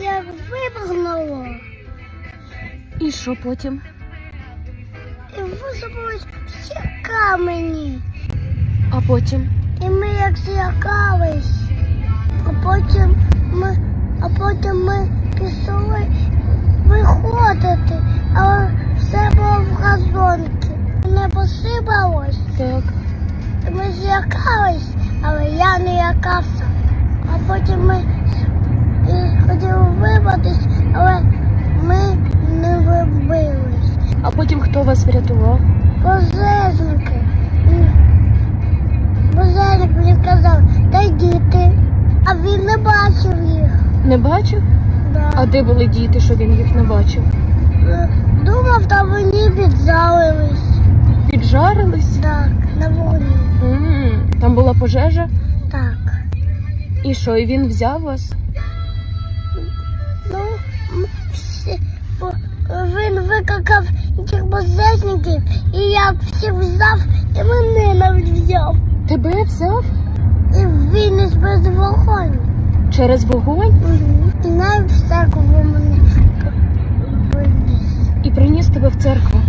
як вибухнуло, І що потім? і висипались всі камені. А потім? І ми як злякались. А потім ми, а потім ми пішли виходити, але все було в газонці. Не посипалось. Так. Ми злякались, але я не лякався. А потім ми і хотіли вибратись, але ми не вибились. А потім хто вас врятував? Пожежники. Пожежник мені сказав, та діти. А він не бачив їх. Не бачив? Да. А де були діти, що він їх не бачив? Думав, там вони піджалились. Піджарились? Так, на вогні. м Там була пожежа? Так. І що, і він взяв вас? Ну, м, всі, він викликав чербозешників, і я всіх взяв, і мене навіть взяв. Тебе взяв? І він із без вогонь. Через вогонь? Угу. І навіть в церкву мене приніс. І приніс тебе в церкву.